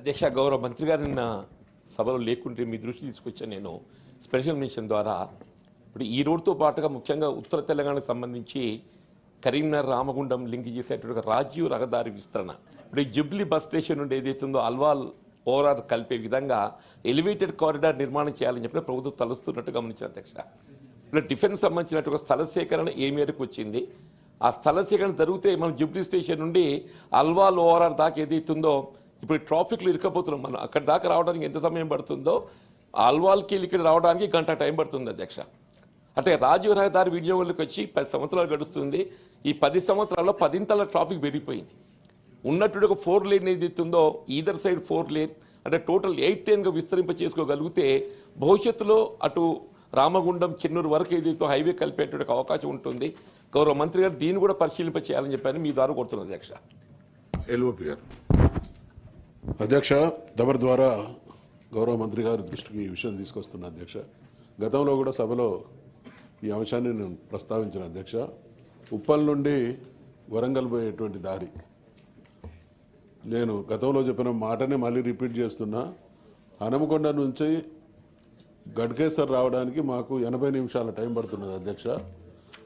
అధ్యక్ష గౌరవ మంత్రి గారు నిన్న సభలో లేకుంటే మీ దృష్టి తీసుకొచ్చాను నేను స్పెషల్ మిషన్ ద్వారా. ఇప్పుడు ఈ రోడ్తో పాటుగా ముఖ్యంగా ఉత్తర తెలంగాణకు సంబంధించి కరీంనగర్ రామగుండం లింక్ చేసేటువంటి రాజీవ్ రహదారి విస్తరణ. ఇప్పుడు ఈ జుబ్లీ బస్ స్టేషన్ నుండి ఏదైతుందో అల్వాల్ ఓవరాల్ కలిపే విధంగా ఎలివేటెడ్ కారిడార్ నిర్మాణం చేయాలని చెప్పిన ప్రభుత్వం తలుస్తున్నట్టు గమనించిన అధ్యక్ష. ఇప్పుడు డిఫెన్స్ సంబంధించినట్టు ఒక స్థల సేకరణ ఏ మేరకు వచ్చింది? ఆ స్థల సేకరణ జరిగితే మనం జుబ్లీ స్టేషన్ నుండి అల్వాల్ ఓవరాల్ దాకా ఏదైతుందో ఇప్పుడు ట్రాఫిక్లో ఇరుకపోతున్నాం మనం. అక్కడ దాకా రావడానికి ఎంత సమయం పడుతుందో అల్వాల్కి ఇక్కడ రావడానికి గంట టైం పడుతుంది అధ్యక్ష. అంటే రాజీవ్ రహదారి వినియోగంలోకి వచ్చి పది సంవత్సరాలు గడుస్తుంది. ఈ పది సంవత్సరాల్లో పదింతల ట్రాఫిక్ పెరిగిపోయింది. ఉన్నట్టు ఒక ఫోర్ లేన్ ఏది ఇస్తుందో ఈదర్ సైడ్ ఫోర్ లేన్ అంటే టోటల్ ఎయిట్ టెన్గా విస్తరింప చేసుకోగలిగితే భవిష్యత్తులో అటు రామగుండం చెన్నూరు వరకు ఏదైతే హైవే కలిపేటువంటి అవకాశం ఉంటుంది. గౌరవ మంత్రి గారు దీన్ని కూడా పరిశీలింప చేయాలని చెప్పని మీ ద్వారా కోరుతున్నాను అధ్యక్ష. ఎల్ఓపి గారు. అధ్యక్ష దబర్ ద్వారా గౌరవ మంత్రి గారి దృష్టికి ఈ విషయం తీసుకొస్తున్న అధ్యక్ష గతంలో కూడా సభలో ఈ అంశాన్ని నేను ప్రస్తావించిన అధ్యక్ష ఉప్పల్ నుండి వరంగల్ పోయేటువంటి దారి. నేను గతంలో చెప్పిన మాటనే మళ్ళీ రిపీట్ చేస్తున్నా. హనమకొండ నుంచి గడ్కేసర్ రావడానికి మాకు ఎనభై నిమిషాల టైం పడుతున్నది అధ్యక్ష.